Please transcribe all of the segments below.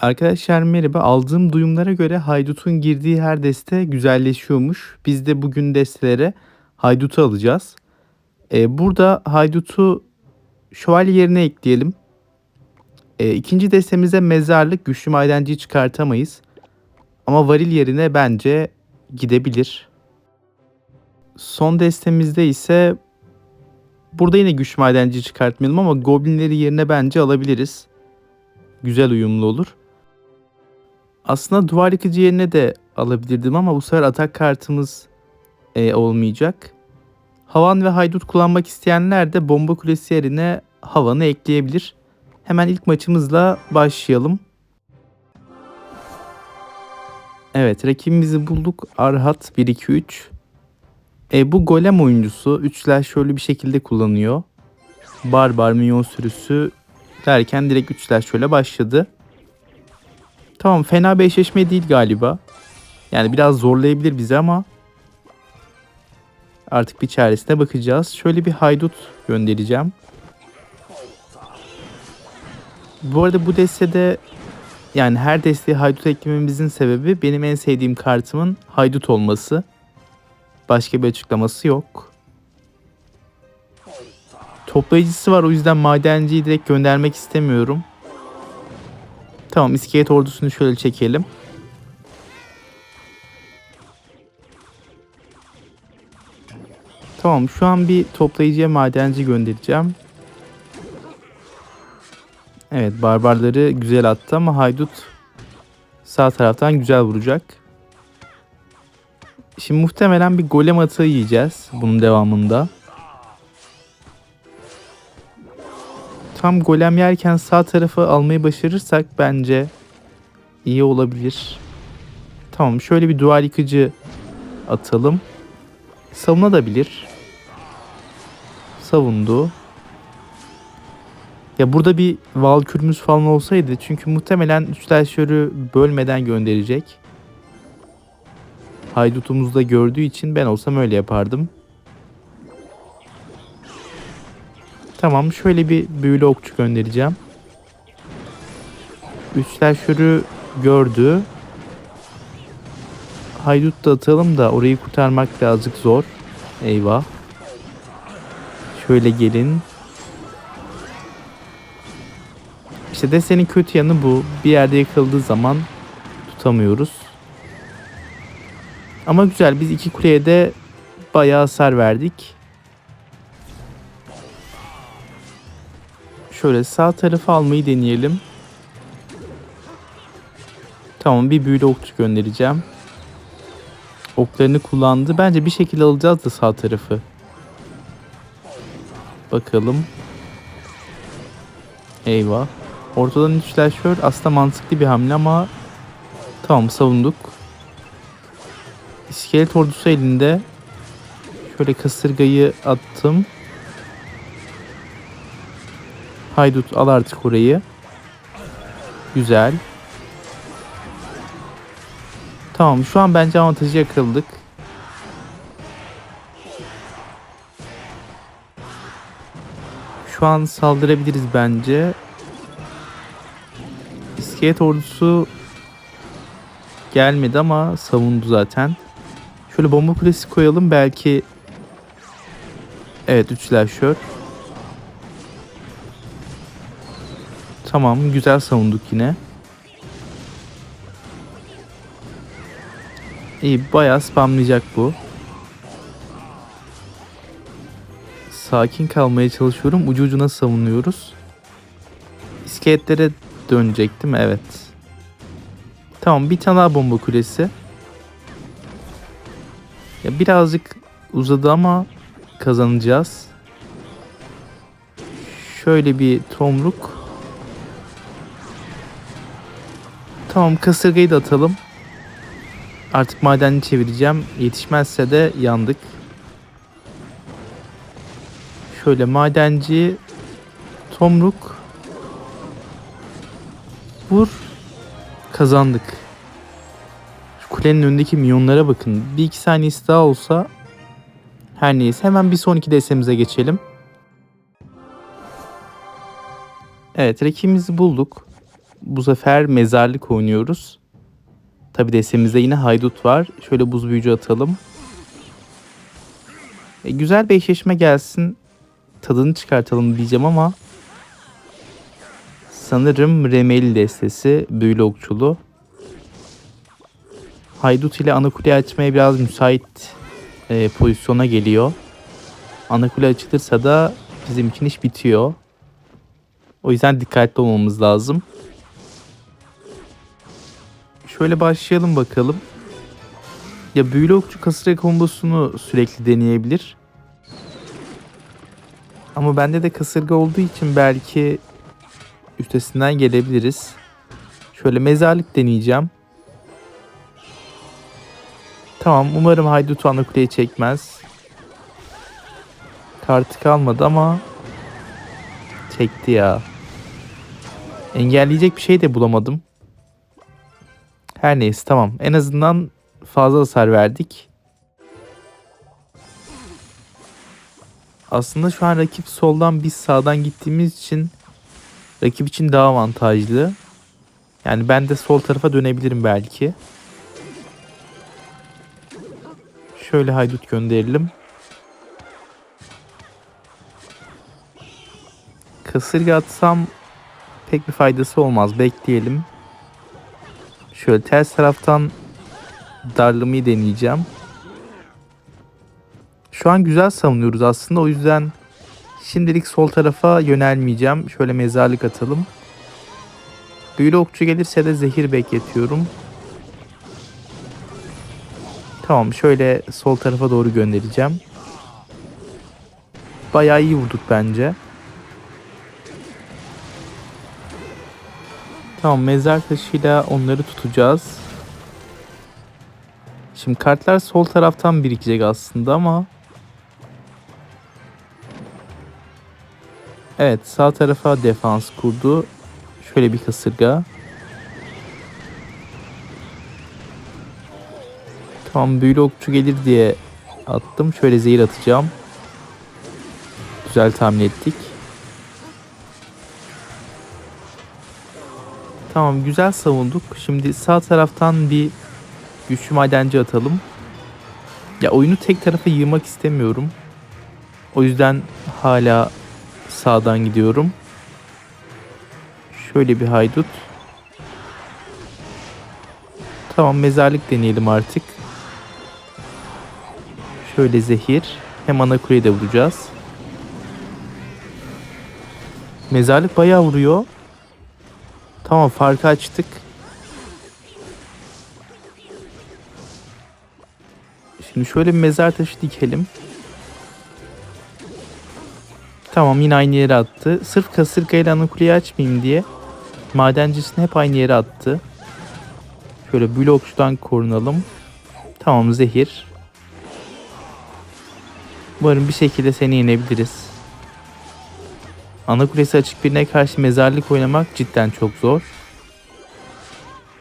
Arkadaşlar merhaba. Aldığım duyumlara göre Haydut'un girdiği her deste güzelleşiyormuş. Biz de bugün destelere Haydut'u alacağız. Ee, burada Haydut'u şövalye yerine ekleyelim. Ee, ikinci destemize mezarlık güçlü madenciyi çıkartamayız. Ama varil yerine bence gidebilir. Son destemizde ise burada yine güçlü madenciyi çıkartmayalım ama goblinleri yerine bence alabiliriz. Güzel uyumlu olur. Aslında duvar yıkıcı yerine de alabilirdim ama bu sefer atak kartımız e, olmayacak. Havan ve haydut kullanmak isteyenler de bomba kulesi yerine havanı ekleyebilir. Hemen ilk maçımızla başlayalım. Evet rakibimizi bulduk. Arhat 1-2-3. E, bu golem oyuncusu 3'ler şöyle bir şekilde kullanıyor. Barbar minyon sürüsü derken direkt 3'ler şöyle başladı. Tamam fena bir eşleşme değil galiba. Yani biraz zorlayabilir bizi ama artık bir çaresine bakacağız. Şöyle bir haydut göndereceğim. Bu arada bu destede yani her desteğe haydut eklememizin sebebi benim en sevdiğim kartımın haydut olması. Başka bir açıklaması yok. Toplayıcısı var o yüzden madenciyi direkt göndermek istemiyorum. Tamam iskelet ordusunu şöyle çekelim. Tamam şu an bir toplayıcıya madenci göndereceğim. Evet barbarları güzel attı ama haydut sağ taraftan güzel vuracak. Şimdi muhtemelen bir golem atığı yiyeceğiz bunun devamında. Tam golem yerken sağ tarafı almayı başarırsak bence iyi olabilir. Tamam şöyle bir duvar yıkıcı atalım. Savunabilir. Savundu. Ya burada bir valkürümüz falan olsaydı çünkü muhtemelen üçler şörü bölmeden gönderecek. Haydutumuz da gördüğü için ben olsam öyle yapardım. Tamam şöyle bir büyülü okçu göndereceğim. Üçler gördü. Haydut da atalım da orayı kurtarmak birazcık zor. Eyvah. Şöyle gelin. İşte desenin kötü yanı bu. Bir yerde yakıldığı zaman tutamıyoruz. Ama güzel biz iki kuleye de bayağı hasar verdik. Şöyle sağ tarafı almayı deneyelim. Tamam bir büyülü okçu göndereceğim. Oklarını kullandı. Bence bir şekilde alacağız da sağ tarafı. Bakalım. Eyvah. Ortadan üçler şöyle aslında mantıklı bir hamle ama tamam savunduk. İskelet ordusu elinde. Şöyle kasırgayı attım. Haydut al artık orayı. Güzel. Tamam şu an bence avantajı yakaladık. Şu an saldırabiliriz bence. İskelet ordusu gelmedi ama savundu zaten. Şöyle bomba kulesi koyalım belki. Evet üçler şör. Tamam güzel savunduk yine. İyi bayağı spamlayacak bu. Sakin kalmaya çalışıyorum. Ucu ucuna savunuyoruz. İskeletlere dönecektim evet. Tamam bir tane daha bomba kulesi. Ya birazcık uzadı ama kazanacağız. Şöyle bir tomruk. Tamam kasırgayı da atalım. Artık madenini çevireceğim. Yetişmezse de yandık. Şöyle madenci tomruk vur kazandık. Şu kulenin önündeki milyonlara bakın. Bir iki saniyesi daha olsa her neyse hemen bir sonraki destemize geçelim. Evet rakibimizi bulduk. Bu sefer mezarlık oynuyoruz. Tabi destemizde yine haydut var. Şöyle buz büyücü atalım. E, güzel bir eşleşme gelsin. Tadını çıkartalım diyeceğim ama sanırım Remeli destesi büyülü okçulu. Haydut ile ana kule açmaya biraz müsait e, pozisyona geliyor. Ana kule açılırsa da bizim için iş bitiyor. O yüzden dikkatli olmamız lazım. Şöyle başlayalım bakalım. Ya büyülü okçu kasırga kombosunu sürekli deneyebilir. Ama bende de kasırga olduğu için belki üstesinden gelebiliriz. Şöyle mezarlık deneyeceğim. Tamam umarım Haydut ana kuleyi çekmez. Kartı kalmadı ama çekti ya. Engelleyecek bir şey de bulamadım. Her neyse tamam. En azından fazla hasar verdik. Aslında şu an rakip soldan biz sağdan gittiğimiz için rakip için daha avantajlı. Yani ben de sol tarafa dönebilirim belki. Şöyle haydut gönderelim. Kasırga atsam pek bir faydası olmaz. Bekleyelim. Şöyle ters taraftan darlamayı deneyeceğim. Şu an güzel savunuyoruz aslında. O yüzden şimdilik sol tarafa yönelmeyeceğim. Şöyle mezarlık atalım. Büyülü okçu gelirse de zehir bekletiyorum. Tamam şöyle sol tarafa doğru göndereceğim. Bayağı iyi vurduk bence. Tamam mezar taşıyla onları tutacağız. Şimdi kartlar sol taraftan birikecek aslında ama Evet sağ tarafa defans kurdu. Şöyle bir kasırga. Tamam büyülü okçu gelir diye attım. Şöyle zehir atacağım. Güzel tahmin ettik. Tamam güzel savunduk. Şimdi sağ taraftan bir güçlü madenci atalım. Ya oyunu tek tarafa yığmak istemiyorum. O yüzden hala sağdan gidiyorum. Şöyle bir haydut. Tamam mezarlık deneyelim artık. Şöyle zehir. Hem ana kuleyi de vuracağız. Mezarlık bayağı vuruyor. Tamam farkı açtık. Şimdi şöyle bir mezar taşı dikelim. Tamam yine aynı yere attı. Sırf kasırgayla ana kuleyi açmayayım diye madencisini hep aynı yere attı. Şöyle blokçudan korunalım. Tamam zehir. Umarım bir şekilde seni yenebiliriz. Ana kulesi açık birine karşı mezarlık oynamak cidden çok zor.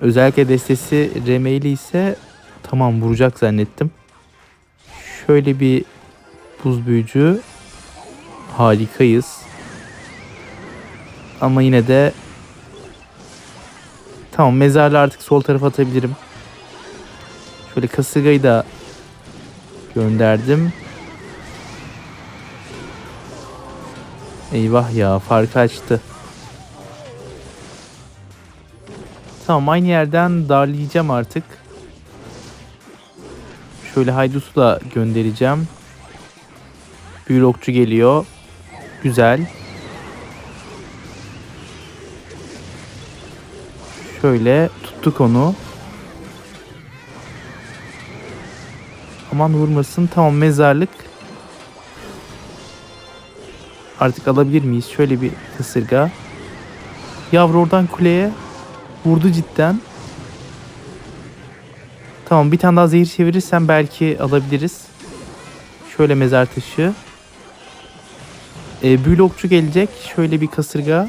Özellikle destesi remeyli ise tamam vuracak zannettim. Şöyle bir buz büyücü. Harikayız. Ama yine de tamam mezarlı artık sol tarafa atabilirim. Şöyle kasırgayı da gönderdim. Eyvah ya farkı açtı. Tamam aynı yerden darlayacağım artık. Şöyle haydutu da göndereceğim. Büyülü okçu geliyor. Güzel. Şöyle tuttuk onu. Aman vurmasın. Tamam mezarlık. Artık alabilir miyiz? Şöyle bir kasırga. Yavru oradan kuleye vurdu cidden. Tamam bir tane daha zehir çevirirsem belki alabiliriz. Şöyle mezar taşı. Ee, büyülü okçu gelecek. Şöyle bir kasırga.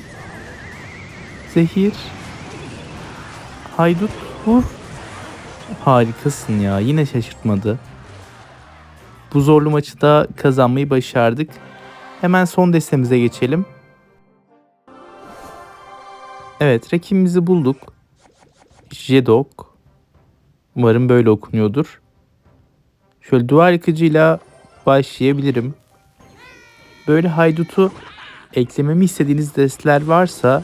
Zehir. Haydut vur. Harikasın ya. Yine şaşırtmadı. Bu zorlu maçı da kazanmayı başardık. Hemen son destemize geçelim. Evet rakibimizi bulduk. Jedok. Umarım böyle okunuyordur. Şöyle duvar yıkıcıyla başlayabilirim. Böyle haydutu eklememi istediğiniz desteler varsa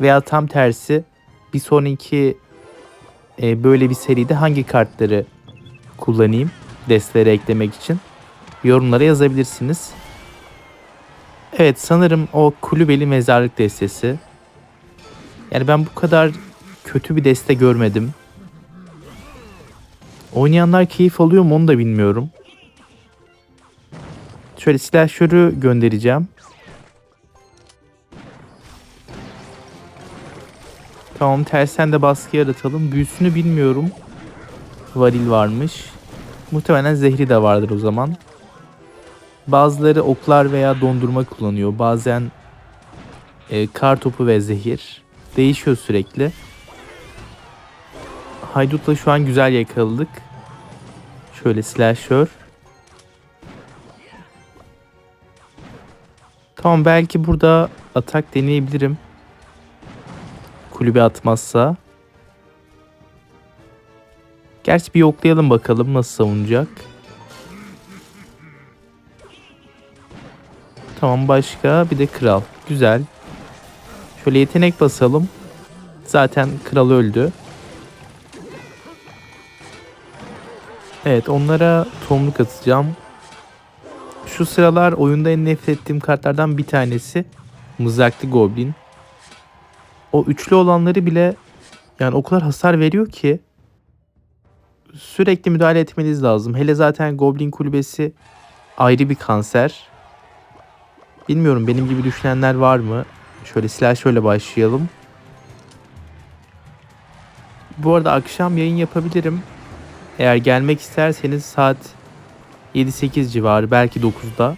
veya tam tersi bir sonraki e, böyle bir seride hangi kartları kullanayım destelere eklemek için yorumlara yazabilirsiniz. Evet sanırım o kulübeli mezarlık destesi. Yani ben bu kadar kötü bir deste görmedim. Oynayanlar keyif alıyor mu onu da bilmiyorum. Şöyle silahşörü göndereceğim. Tamam tersen de baskı yaratalım. Büyüsünü bilmiyorum. Varil varmış. Muhtemelen zehri de vardır o zaman. Bazıları oklar veya dondurma kullanıyor. Bazen e, kar topu ve zehir. Değişiyor sürekli. Haydut'la şu an güzel yakaladık. Şöyle slasher. Tamam belki burada atak deneyebilirim. Kulübe atmazsa. Gerçi bir yoklayalım bakalım nasıl savunacak. Tamam başka bir de kral. Güzel. Şöyle yetenek basalım. Zaten kral öldü. Evet onlara tomruk atacağım. Şu sıralar oyunda en nefret ettiğim kartlardan bir tanesi Mızraklı Goblin. O üçlü olanları bile yani o kadar hasar veriyor ki sürekli müdahale etmeniz lazım. Hele zaten Goblin kulübesi ayrı bir kanser. Bilmiyorum benim gibi düşünenler var mı? Şöyle şöyle başlayalım. Bu arada akşam yayın yapabilirim. Eğer gelmek isterseniz saat 7-8 civarı belki 9'da.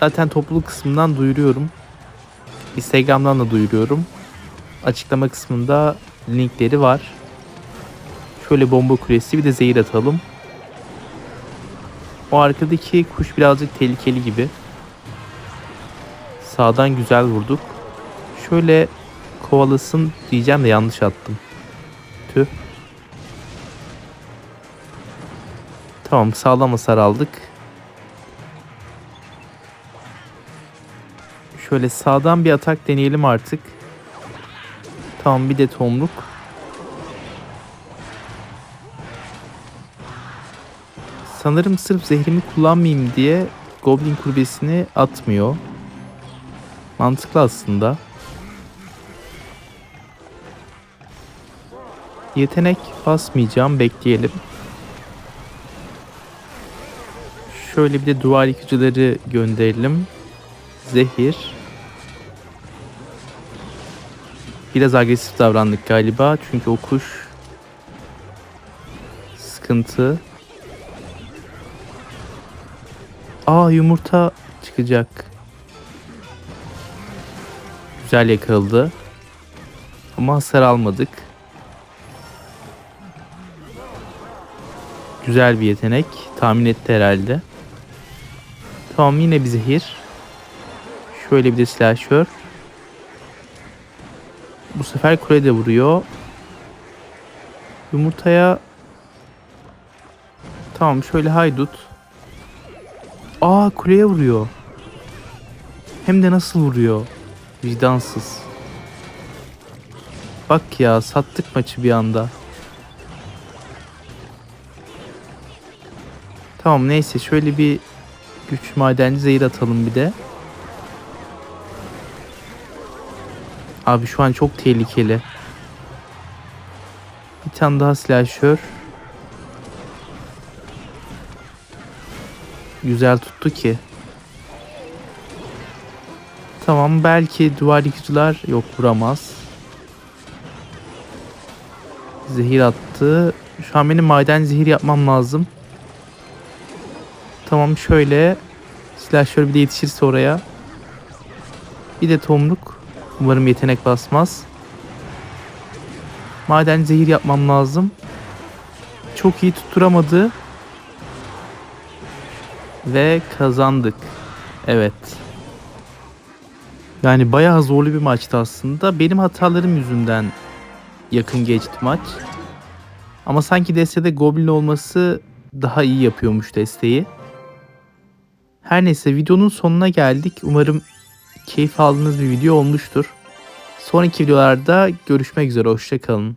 Zaten topluluk kısmından duyuruyorum. Instagram'dan da duyuruyorum. Açıklama kısmında linkleri var. Şöyle bomba kulesi bir de zehir atalım. O arkadaki kuş birazcık tehlikeli gibi. Sağdan güzel vurduk. Şöyle kovalasın diyeceğim de yanlış attım. Tüh. Tamam sağlam hasar aldık. Şöyle sağdan bir atak deneyelim artık. Tamam bir de tomruk. Sanırım sırf zehrimi kullanmayayım diye Goblin kulübesini atmıyor. Mantıklı aslında. Yetenek basmayacağım. Bekleyelim. Şöyle bir de duvar yıkıcıları gönderelim. Zehir. Biraz agresif davrandık galiba. Çünkü o kuş sıkıntı. Aa yumurta çıkacak. Güzel yakaladı. Ama hasar almadık. Güzel bir yetenek. Tahmin etti herhalde. Tamam yine bir zehir. Şöyle bir de slasher. Bu sefer kule de vuruyor. Yumurtaya Tamam şöyle haydut. Aa kuleye vuruyor. Hem de nasıl vuruyor. Vicdansız. Bak ya sattık maçı bir anda. Tamam neyse şöyle bir güç madenci zehir atalım bir de. Abi şu an çok tehlikeli. Bir tane daha slasher. Güzel tuttu ki. Tamam belki duvar yıkıcılar yok vuramaz. Zehir attı. Şu an benim maden zehir yapmam lazım. Tamam şöyle. Slasher bir de yetişirse oraya. Bir de tomruk. Umarım yetenek basmaz. Maden zehir yapmam lazım. Çok iyi tutturamadı. Ve kazandık. Evet. Yani bayağı zorlu bir maçtı aslında. Benim hatalarım yüzünden yakın geçti maç. Ama sanki destede Goblin olması daha iyi yapıyormuş desteği. Her neyse videonun sonuna geldik. Umarım keyif aldığınız bir video olmuştur. Sonraki videolarda görüşmek üzere. Hoşçakalın.